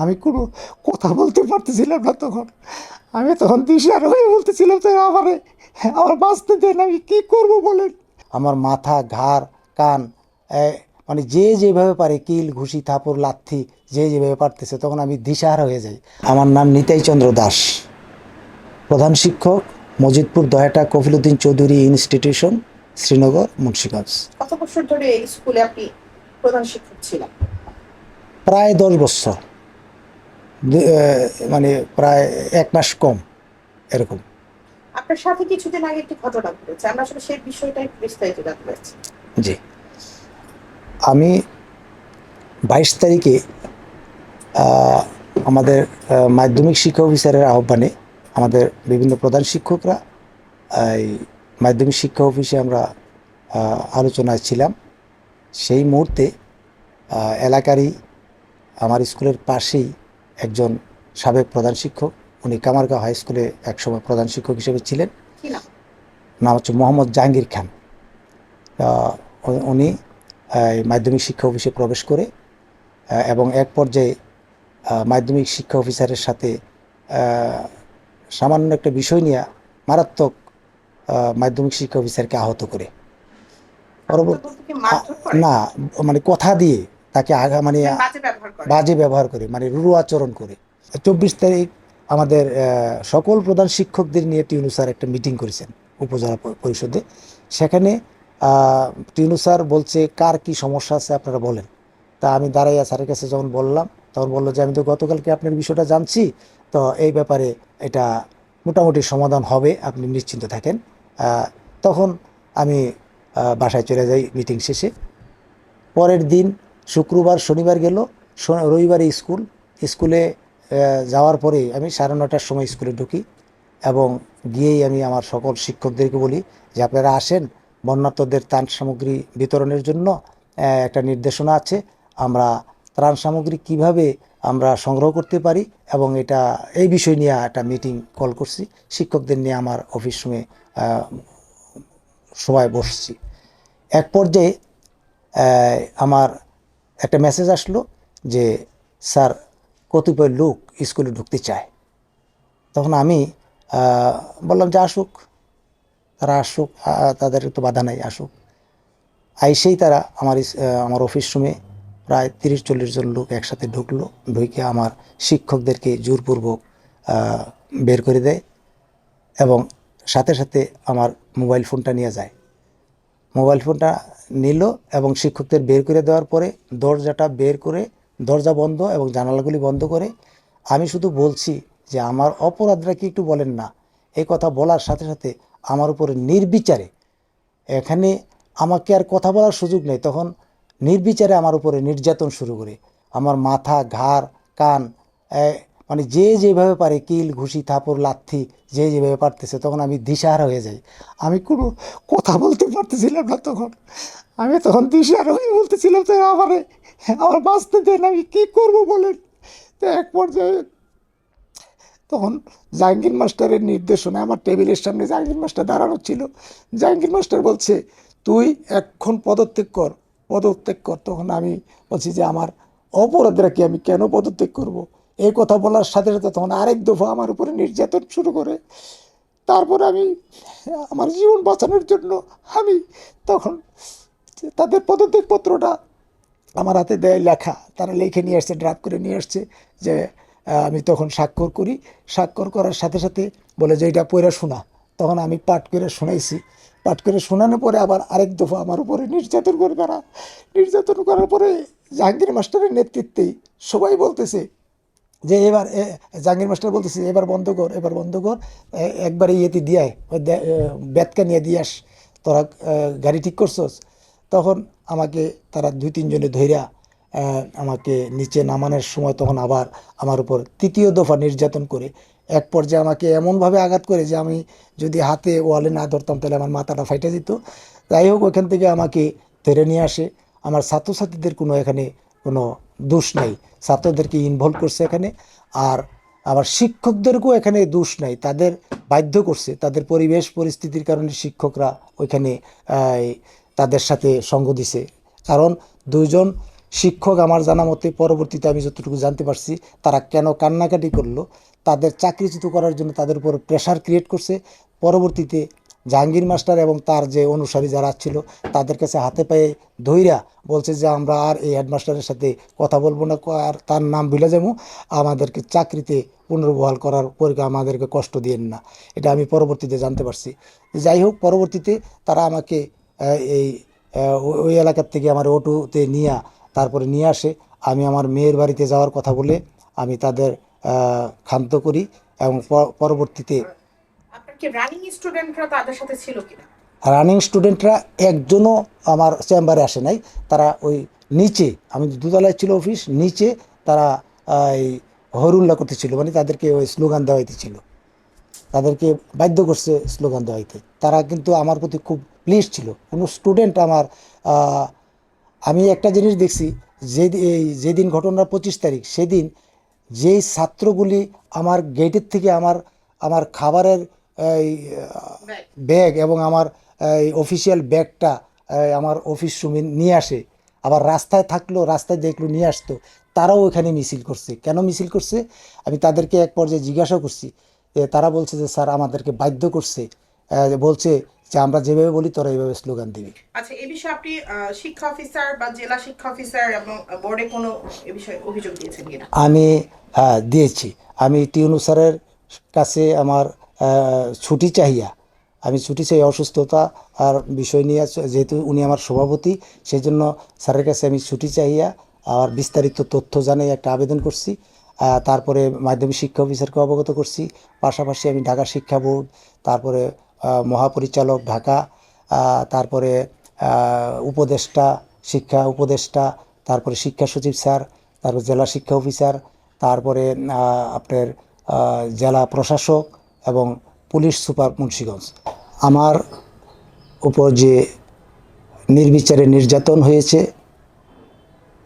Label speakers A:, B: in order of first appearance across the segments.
A: আমি কোনো কথা বলতে পারতেছিলাম না তখন। আমি তখন দিশার হয়ে বলতেছিলাম তো আমার আমার বাঁচতে দেন আমি কী করব বলেন? আমার মাথা ঘাড় কান মানে যে যেভাবে পারে কিল ঘুষি থাপড় লাথি যে যেভাবে পারতেছে তখন আমি দিশাহারা হয়ে যাই। আমার নাম নিতাই চন্দ্র দাস। প্রধান শিক্ষক মজিদপুর দয়াটা কফিলুদ্দিন চৌধুরী ইনস্টিটিউশন শ্রীনগর মুন্সিগঞ্জ।
B: কত বছর ধরে এই স্কুলে আপনি প্রধান শিক্ষক ছিলেন?
A: প্রায় দশ বছর। মানে প্রায় এক মাস কম এরকম।
B: আপনার সাথে কিছুদিন আগে একটি ঘটনা ঘটেছে আমরা আসলে সেই বিষয়টা বিস্তারিত জানতে চাচ্ছি।
A: জি। আমি বাইশ তারিখে আমাদের মাধ্যমিক শিক্ষা অফিসারের আহ্বানে আমাদের বিভিন্ন প্রধান শিক্ষকরা এই মাধ্যমিক শিক্ষা অফিসে আমরা আলোচনায় ছিলাম। সেই মুহূর্তে এলাকারই আমার স্কুলের পাশেই একজন সাবেক প্রধান শিক্ষক। উনি কামারগাঁও হাই স্কুলে একসময় প্রধান শিক্ষক হিসেবে ছিলেন। নাম? হচ্ছে মোহাম্মদ জাহাঙ্গীর খান। উনি মাধ্যমিক শিক্ষা অফিসে প্রবেশ করে এবং এক পর্যায়ে মাধ্যমিক শিক্ষা অফিসারের সাথে সামান্য একটা বিষয় নিয়ে মারাত্মক মাধ্যমিক শিক্ষা অফিসারকে আহত করে। পরবর্তী না মানে কথা দিয়ে তাকে আগা মানে
B: বাজে ব্যবহার করে।
A: বাজে ব্যবহার করে মানে রুরু আচরণ করে। চব্বিশ তারিখ আমাদের সকল প্রধান শিক্ষকদের নিয়ে টিউনু স্যার একটা মিটিং করেছেন উপজেলা পরিষদে। সেখানে টিউনু স্যার বলছে কার কি সমস্যা আছে আপনারা বলেন। তা আমি দাঁড়াইয়া স্যারের কাছে যখন বললাম তখন বলল যে আমি তো গতকালকে আপনার বিষয়টা জানছি তো এই ব্যাপারে এটা মোটামুটি সমাধান হবে আপনি নিশ্চিন্ত থাকেন। তখন আমি বাসায় চলে যাই মিটিং শেষে। পরের দিন শুক্রবার, শনিবার গেল। রবিবারে স্কুল। স্কুলে যাওয়ার পরে আমি সাড়ে নটার সময় স্কুলে ঢুকি এবং গিয়েই আমি আমার সকল শিক্ষকদেরকে বলি যে আপনারা আসেন বন্যার্থদের ত্রাণ সামগ্রী বিতরণের জন্য একটা নির্দেশনা আছে। আমরা ত্রাণ সামগ্রী কীভাবে আমরা সংগ্রহ করতে পারি এবং এটা, এই বিষয় নিয়ে একটা মিটিং কল করছি। শিক্ষকদের নিয়ে আমার অফিস রুমে সবাই বসছি। এক পর্যায়ে আমার একটা মেসেজ আসলো যে, স্যার, কতিপয় লোক স্কুলে ঢুকতে চায়। তখন আমি বললাম যে, আসুক, তারা আসুক তাদের তো বাধা নাই, আসুক। আইসেই তারা আমার আমার অফিস রুমে প্রায় তিরিশ, চল্লিশ জন লোক একসাথে ঢুকলো, ঢুকে আমার শিক্ষকদেরকে জোরপূর্বক বের করে দেয় এবং সাথে সাথে আমার মোবাইল ফোনটা নিয়ে যায়। মোবাইল ফোনটা নিল এবং শিক্ষকদের বের করে দেওয়ার পরে দরজাটা বের করে, দরজা বন্ধ এবং জানালাগুলি বন্ধ করে আমি শুধু বলছি যে আমার অপরাধরা কি একটু বলেন না। এই কথা বলার সাথে সাথে আমার উপরে নির্বিচারে, এখানে আমাকে আর কথা বলার সুযোগ নেই। তখন নির্বিচারে আমার উপরে নির্যাতন শুরু করে। আমার মাথা, ঘাড়, কান মানে যে যেভাবে পারে কিল, ঘুষি, থাপড়, লাথি, যে যেভাবে পারতেছে, তখন আমি দিশাহারা হয়ে যাই। আমি কোনো কথা বলতে পারতেছিলাম না তখন। আমি তখন দিশাহারা হয়ে বলতেছিলাম, তো আমার আমার বাঁচতে দেন, আমি কী করব বলেন? তো এক পর্যায়ে তখন জাহাঙ্গীর মাস্টারের নির্দেশনা আমার টেবিলের সামনে জাহাঙ্গীর মাস্টার দাঁড়ানো ছিল। জাহাঙ্গীর মাস্টার বলছে, তুই এখন পদত্যাগ কর পদত্যাগ কর। তখন আমি বলছি যে, আমার অপরাধরা কি আমি কেন পদত্যাগ করব। এই কথা বলার সাথে সাথে তখন আরেক দফা আমার উপরে নির্যাতন শুরু করে। তারপর আমি, আমার জীবন বাঁচানোর জন্য আমি তখন তাদের পদত্যাগ পত্রটা আমার হাতে দেয় লেখা। তারা লিখে নিয়ে আসছে, ড্রাফট করে নিয়ে আসছে যে আমি তখন স্বাক্ষর করি। স্বাক্ষর করার সাথে সাথে বলে যে এটা পড়া শোনা। তখন আমি পাঠ করে শোনাইছি। পাঠ করে শোনানোর পরে আবার আরেক দফা আমার উপরে নির্যাতন করে তারা। নির্যাতন করার পরে জাহাঙ্গীর মাস্টারের নেতৃত্বেই সবাই বলতেছে যে এবার জাহাঙ্গীর মাস্টার বলতেছে, এবার বন্ধ কর, এবার বন্ধ কর একবার ইয়েতে দিয়ায় ওই দে- ব্যাতকা নিয়ে দিয়ে আস, তোরা গাড়ি ঠিক করছস? তখন আমাকে তারা দুই, তিনজনে ধৈরা আমাকে নিচে নামানোর সময় তখন আবার আমার উপর তৃতীয় দফা নির্যাতন করে, এক পর্যায়ে আমাকে এমনভাবে আঘাত করে যে আমি যদি হাতে ওয়ালে না ধরতাম তাহলে আমার মাথাটা ফাইটে যেত। যাই হোক, ওইখান থেকে আমাকে ধরে নিয়ে আসে। আমার ছাত্রছাত্রীদের কোনো এখানে কোনো দোষ নাই। ছাত্রদেরকে ইনভলভ করছে এখানে, আর আবার শিক্ষকদেরকেও এখানে দোষ নাই। তাদের বাধ্য করছে, তাদের পরিবেশ পরিস্থিতির কারণে শিক্ষকরা ওইখানে তাদের সাথে সঙ্গ দিছে। কারণ দুইজন শিক্ষক আমার জানা মতে পরবর্তীতে আমি যতটুকু জানতে পারছি, তারা কেন কান্নাকাটি করল, তাদের চাকরিচ্যুত করার জন্য তাদের উপর প্রেশার ক্রিয়েট করছে। পরবর্তীতে জাহাঙ্গীর মাস্টার এবং তার যে অনুসারী যারা ছিল, তাদের কাছে হাতে পায়ে ধইরা বলছে যে, আমরা আর এই হেডমাস্টারের সাথে কথা বলব না, আর তার নাম ভুলে যাব। আমাদেরকে চাকরিতে পুনর্বহাল করার পরে আমাদেরকে কষ্ট দিয়েন না। এটা আমি পরবর্তীতে জানতে পারছি। যাই হোক, পরবর্তীতে তারা আমাকে এই ওই- এলাকার থেকে আমার অটোতে নিয়ে, তারপরে নিয়ে আসে। আমি আমার মেয়ের বাড়িতে যাওয়ার কথা বলে আমি তাদের ক্ষান্ত করি এবং পরবর্তীতে
B: রানিং স্টুডেন্টরা তাদের সাথে ছিল কিনা?
A: রানিং স্টুডেন্টরা একজনও আমার চেম্বারে আসে নাই। তারা ওই নিচে, আমি দুতলায় ছিল অফিস নিচে তারা এই হরুল্লা করতেছিল মানে তাদেরকে ওই স্লোগান দেওয়া হইতেছিল তাদেরকে বাধ্য করছে স্লোগান দেওয়া হইতে। তারা কিন্তু আমার প্রতি খুব প্লিজ ছিল। কোনো স্টুডেন্ট আমার আমি একটা জিনিস দেখছি যে এই যেদিন ঘটনার পঁচিশ তারিখ, সেদিন যেই ছাত্রগুলি আমার গেটের থেকে আমার আমার খাবারের এই
B: ব্যাগ।
A: এবং আমার এই অফিসিয়াল ব্যাগটা আমার অফিস রুমে নিয়ে আসে। আবার রাস্তায় থাকল রাস্তায় দেখল নিয়ে আসতো। তারাও ওখানে মিছিল করছে। কেন মিছিল করছে? আমি তাদেরকে এক পর্যায়ে জিজ্ঞাসা করছি। যে তারা বলছে যে স্যার আমাদেরকে বাধ্য করছে। বলছে যে আমরা যেভাবে বলি তোরা এইভাবে স্লোগান দিবি।
B: আচ্ছা এই বিষয়ে আপনি শিক্ষা অফিসার বা জেলা শিক্ষা অফিসার এবং বোর্ডে কোনো এ বিষয়ে অভিযোগ দিয়েছেন কিনা?
A: আমি হ্যাঁ দিয়েছি। আমি টিউনু স্যারের কাছে আমার ছুটি চাহিয়া। আমি ছুটি চাই অসুস্থতা আর বিষয় নিয়ে, যেহেতু উনি আমার সভাপতি সেই জন্য স্যারের কাছে আমি ছুটি চাহিয়া আর বিস্তারিত তথ্য জানাই একটা আবেদন করছি। তারপরে মাধ্যমিক শিক্ষা অফিসারকে অবগত করছি। পাশাপাশি আমি ঢাকা শিক্ষা বোর্ড, তারপরে মহাপরিচালক ঢাকা তারপরে উপদেষ্টা, শিক্ষা উপদেষ্টা, তারপরে শিক্ষা সচিব স্যার, তারপর জেলা শিক্ষা অফিসার, তারপরে আপনার জেলা প্রশাসক এবং পুলিশ সুপার মুন্সিগঞ্জ। আমার উপর যে নির্বিচারে নির্যাতন হয়েছে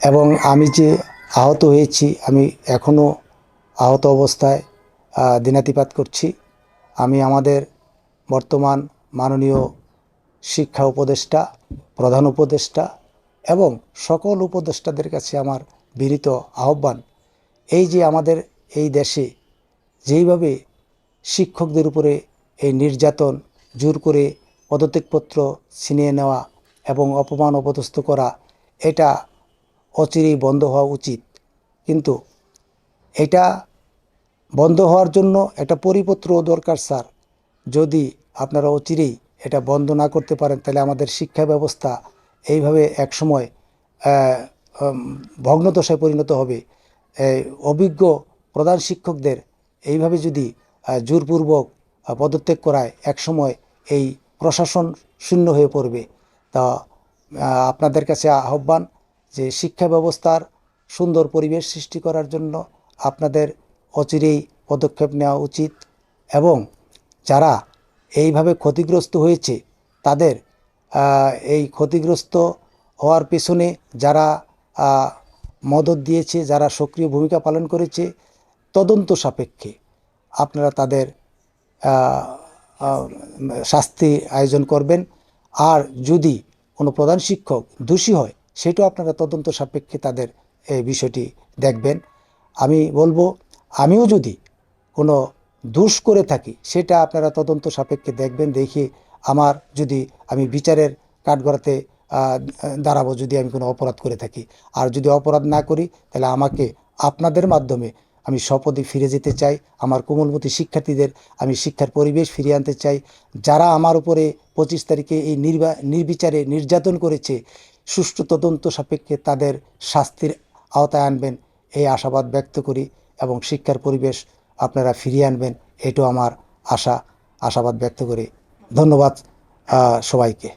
A: এবং আমি যে আহত হয়েছি, আমি এখনও আহত অবস্থায় দিনাতিপাত করছি। আমি আমাদের বর্তমান মাননীয় শিক্ষা উপদেষ্টা, প্রধান উপদেষ্টা এবং সকল উপদেষ্টাদের কাছে আমার বিনীত আহ্বান। এই যে আমাদের এই দেশে যেইভাবে শিক্ষকদের উপরে এই নির্যাতন জোর করে পদত্যাগপত্র ছিনিয়ে নেওয়া এবং অপমান অপদস্থ করা, এটা অচিরেই বন্ধ হওয়া উচিত। কিন্তু এটা বন্ধ হওয়ার জন্য একটা পরিপত্র দরকার, স্যার। যদি আপনারা অচিরেই এটা বন্ধ না করতে পারেন, তাহলে আমাদের শিক্ষা ব্যবস্থা এইভাবে একসময় ভগ্নদশায় পরিণত হবে। অভিজ্ঞ প্রধান শিক্ষকদের এইভাবে যদি জোরপূর্বক পদত্যাগ করায় একসময় এই প্রশাসন শূন্য হয়ে পড়বে। তা আপনাদের কাছে আহ্বান যে শিক্ষা ব্যবস্থার সুন্দর পরিবেশ সৃষ্টি করার জন্য আপনাদের অচিরেই পদক্ষেপ নেওয়া উচিত এবং যারা এইভাবে ক্ষতিগ্রস্ত হয়েছে, তাদের এই ক্ষতিগ্রস্ত হওয়ার পেছনে যারা মদত দিয়েছে, যারা সক্রিয় ভূমিকা পালন করেছে, তদন্ত সাপেক্ষে আপনারা তাদের শাস্তি আয়োজন করবেন। আর যদি কোনো প্রধান শিক্ষক দোষী হয়, সেটাও আপনারা তদন্ত সাপেক্ষে তাদের এই বিষয়টি দেখবেন। আমি বলব, আমিও যদি কোনো দোষ করে থাকি, সেটা আপনারা তদন্ত সাপেক্ষে দেখবেন, দেখে আমার যদি আমি বিচারের কাঠগড়াতে দাঁড়াবো, যদি আমি কোনো অপরাধ করে থাকি। আর যদি অপরাধ না করি, তাহলে আমাকে আপনাদের মাধ্যমে আমি শপথে ফিরে যেতে চাই। আমার কোমলমতি শিক্ষার্থীদের আমি শিক্ষার পরিবেশ ফিরিয়ে আনতে চাই। যারা আমার উপরে পঁচিশ তারিখে এই নির্বা, নির্বিচারে নির্যাতন করেছে, সুষ্ঠু তদন্ত সাপেক্ষে তাদের শাস্তির আওতায় আনবেন, এই আশাবাদ ব্যক্ত করি এবং শিক্ষার পরিবেশ আপনারা ফিরিয়ে আনবেন, এটাও আমার আশা, আশাবাদ ব্যক্ত করি। ধন্যবাদ সবাইকে।